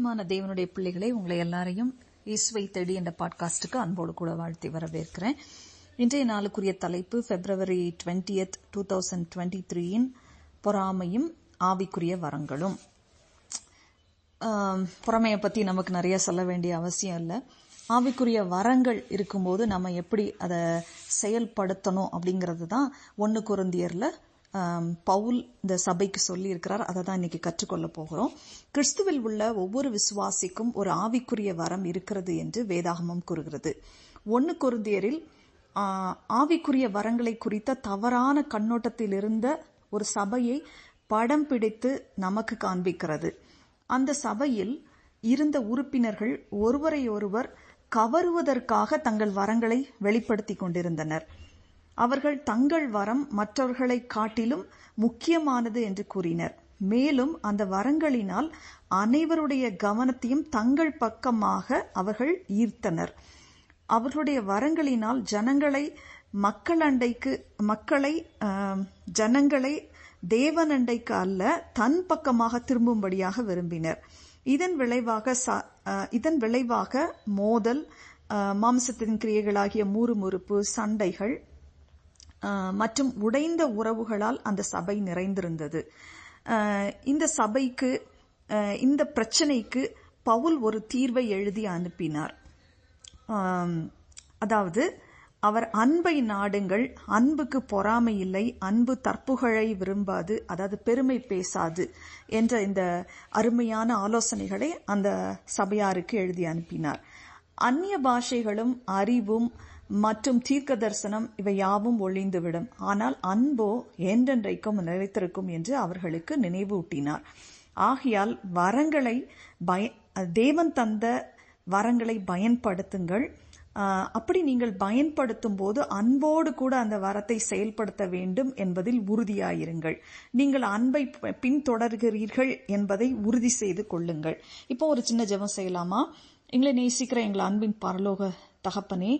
பிரியமான தேவனுடைய பிள்ளைகளை உங்களை எல்லாரையும் இஸ்வை தேடி என்ற பாட்காஸ்டுக்கு அன்போடு கூட வாழ்த்தி வரவேற்கிறேன். இன்றைய நாளுக்குரிய தலைப்பு February twentieth two thousand twenty த்ரீயின் பொறாமையும் ஆவிக்குரிய வரங்களும். பொறாமையை பற்றி நமக்கு நிறைய சொல்ல வேண்டிய அவசியம் இல்லை. ஆவிக்குரிய வரங்கள் இருக்கும்போது நம்ம எப்படி அதை செயல்படுத்தணும் அப்படிங்கிறது தான் ஒன்று குருந்தியரில் பவுல் இந்த சபைக்கு சொல்லி இருக்கிறார் அதை தான் இன்னைக்கு கற்றுக்கொள்ள போகிறோம். கிறிஸ்துவில் உள்ள ஒவ்வொரு விசுவாசிக்கும் ஒரு ஆவிக்குரிய வரம் இருக்கிறது என்று வேதாகமம் கூறுகிறது. ஒன்று குருந்தியரில் ஆவிக்குரிய வரங்களை குறித்த தவறான கண்ணோட்டத்தில் இருந்த ஒரு சபையை படம் பிடித்து நமக்கு காண்பிக்கிறது. அந்த சபையில் இருந்த உறுப்பினர்கள் ஒருவரையொருவர் கவருவதற்காக தங்கள் வரங்களை வெளிப்படுத்திக் கொண்டிருந்தனர். அவர்கள் தங்கள் வரம் மற்றவர்களை காட்டிலும் முக்கியமானது என்று கூறினர். மேலும் அந்த வரங்களினால் அனைவருடைய கவனத்தையும் தங்கள் பக்கமாக அவர்கள் ஈர்த்தனர். அவர்களுடைய வரங்களினால் ஜனங்களை மக்கள் அண்டைக்கு மக்களை ஜனங்களை தேவன் அண்டைக்கு அல்ல தன் பக்கமாக திரும்பும்படியாக விரும்பினர். இதன் விளைவாக இதன் விளைவாக மோதல் மாம்சத்தின் கிரியைகளாகிய மூறுமுறுப்பு சண்டைகள் மற்றும் உடைந்த உறவுகளால் அந்த சபை நிறைந்திருந்தது. இந்த சபைக்கு இந்த பிரச்சனைக்கு பவுல் ஒரு தீர்வை எழுதி அனுப்பினார். அதாவது அவர் அன்பை நாடுங்கள் அன்புக்கு பொறாமை இல்லை அன்பு தற்புகழை விரும்பாது அதாவது பெருமை பேசாது என்ற இந்த அருமையான ஆலோசனைகளை அந்த சபையாருக்கு எழுதி அனுப்பினார். அந்நிய பாஷைகளும் அறிவும் மற்றும் தீர்க்க தரிசனம் இவை யாவும் ஒழிந்துவிடும். ஆனால் அன்போ என்றென்றைக்கும் நிலைத்திருக்கும் என்று அவர்களுக்கு நினைவூட்டினார். ஆகையால் வரங்களை பய தேவன் தந்த வரங்களை பயன்படுத்துங்கள். அப்படி நீங்கள் பயன்படுத்தும் போது அன்போடு கூட அந்த வரத்தை செயல்படுத்த வேண்டும் என்பதில் உறுதியாயிருங்கள். நீங்கள் அன்பை பின்தொடர்கிறீர்கள் என்பதை உறுதி செய்து கொள்ளுங்கள். இப்போ ஒரு சின்ன ஜெபம் செய்யலாமா? எங்களை நேசிக்கிற எங்கள் அன்பின் பரலோக தகப்பனே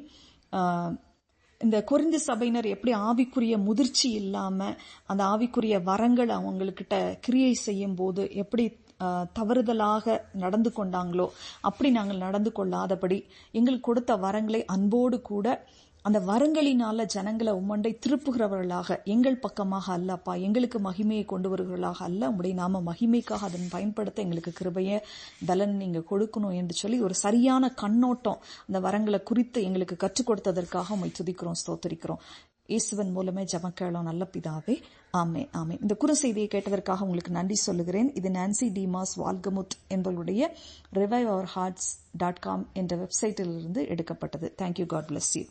இந்த குறிந்து சபையினர் எப்படி ஆவிக்குரிய முதிர்ச்சி இல்லாமல் அந்த ஆவிக்குரிய வரங்கள் அவங்கக்கிட்ட கிரியை செய்யும் போது எப்படி தவறுதலாக நடந்து கொண்டாங்களோ அப்படி நாங்கள் நடந்து கொள்ளாதபடி எங்களுக்கு கொடுத்த வரங்களை அன்போடு கூட அந்த வரங்களினால ஜனங்களை உம்மண்டை திருப்புகிறவர்களாக எங்கள் பக்கமாக அல்லப்பா எங்களுக்கு மகிமையை கொண்டு வருகிறவர்களாக அல்ல. உம்முடைய நாம மகிமைக்காக அதன் பயன்படுத்த எங்களுக்கு கிருபைய பலன் நீங்க கொடுக்கணும் என்று சொல்லி ஒரு சரியான கண்ணோட்டம் அந்த வரங்களை குறித்து எங்களுக்கு கற்றுக் கொடுத்ததற்காக உண்மை துதிக்கிறோம் ஸ்தோத்தரிக்கிறோம். இயேசுவன் மூலமே ஜமக்கேளம் கேளோம் நல்ல பிதாவே. ஆமே ஆமே இந்த குறு செய்தியை கேட்டதற்காக உங்களுக்கு நன்றி சொல்லுகிறேன். இது நான்சி டிமாஸ் வால்கமுத் என்பவருடைய revive our hearts dot com என்ற வெப்சைட்டிலிருந்து எடுக்கப்பட்டது. Thank you God bless you